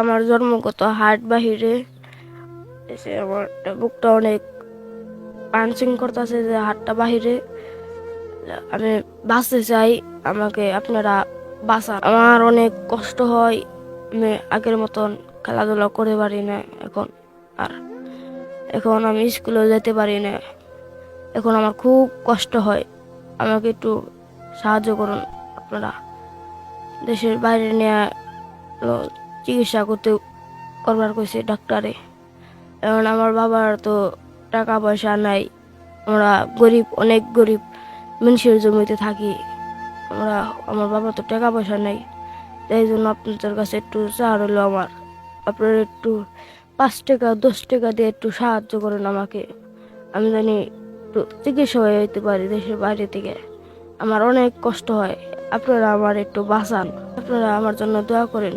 আমার জন্মগত হার্ট বাহিরে এসে আমার বুকটা অনেক পাঞ্চিং করতেছে যে হাতটা বাহিরে। আমি বাঁচতে চাই, আমাকে আপনারা বাঁচান। আমার অনেক কষ্ট হয়, আমি আগের মতন খেলাধুলা করে পারি না এখন। আর এখন আমি স্কুলেও যেতে পারি না। এখন আমার খুব কষ্ট হয়। আমাকে একটু সাহায্য করুন, আপনারা দেশের বাইরে হলো চিকিৎসা করতে করবার কইছে ডাক্তারে। এখন আমার বাবার তো টাকা পয়সা নাই। আমরা গরিব, অনেক গরিব মানুষের জমিতে থাকি। আমরা, আমার বাবা তো টাকা পয়সা নেই। তাই জন্য আপনাদের কাছে একটু চা হলো আমার। আপনারা একটু পাঁচ টাকা, দশ টাকা দিয়ে একটু সাহায্য করেন আমাকে। আমি জানি একটু চিকিৎসা হয়ে যেতে পারি দেশের বাইরে থেকে। আমার অনেক কষ্ট হয়। আপনারা আমার একটু বাঁচান। আপনারা আমার জন্য দোয়া করেন